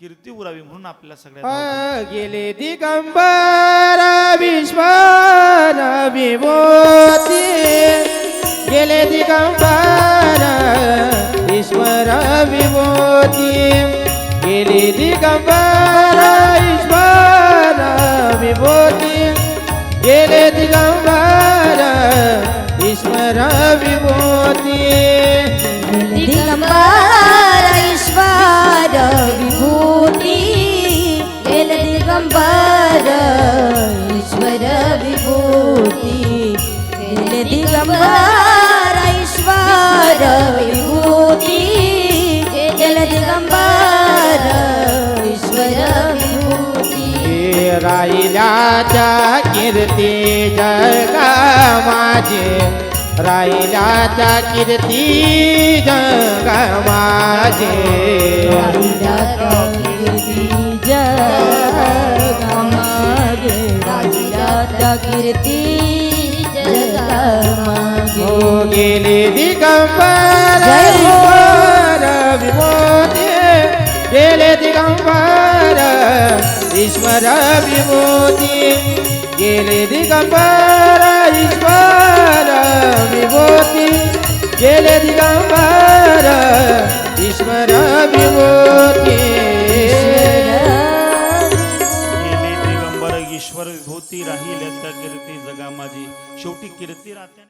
कीर्ती उरावी म्हणून आपल्या सगळ्या गेले दिगंबर विश्वर विभूती गेले दिगंबर ईश्वर विभूती गेले दिगंबर ईश्वर दिगंबर ईश्वर विभूती. दिगंबर ईश्वर विभूती. गेल दिगंबर ईश्वर विभूती. राहिल्याच्या कीर्ती जगा माझे. राहिल्याच्या कीर्ती जगा माझे. कीर्ती जगमागे हो। गेले दिगंबर विभूती। गेले दिगंबर ईश्वर विभूती। गेले दिगंबर ईश्वर विभूती। गेले दिगंबर ईश्वर गेले राहील त्या कीर्ती जगा माझी. शेवटी कीर्ती राहते.